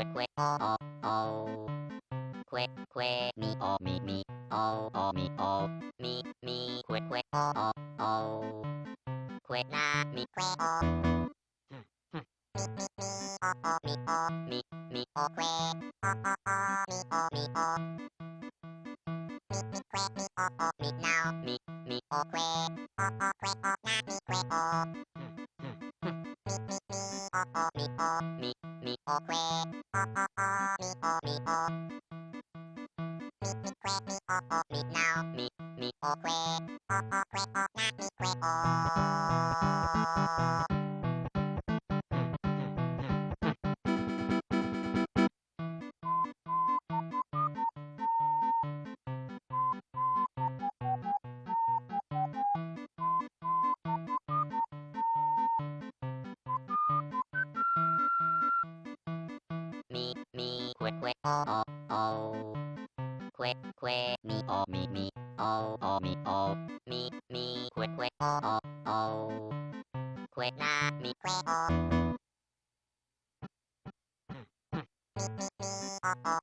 คุยคุยโอโอคุยคุยมีโอมีมีโอโอมีโอมีมีคุยคุยโอโอโอคุยนามีคุยโอมีโอมีมีโอคุยโอโอโอมีโอมีโอมีคุยมีโอโอมีนาวมีมีโอคุยโอโอคุยโอนามีคุยโอมีมีมีโอโอมีโอมีโอเวโอโอโอมีโอมีโอมีมีเวมีโอโอมีนาวมีมีโอเวโอโอเวโอนามีเวโอ mi mi que que o o o que que mi o mi mi o o mi o mi mi que que o o o que na mi que o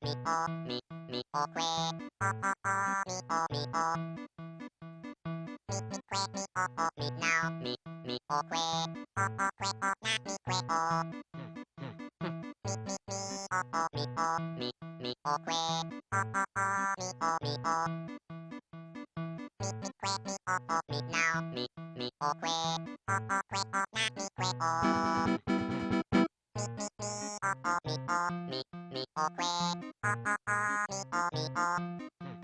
mi mi o mi mi o que o o o mi o mi o mi mi que mi o o mi now mi mi o que o o que o na mi que o mi mi おみおみみおくえおおおみおみおみみくえみおおみなおみみおくえおおくえおなみくえおみみみおおみおみみおくえおおおみおみ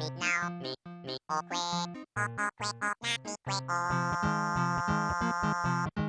おみみくえみおおみなおみみおくえおおくえおなみくえお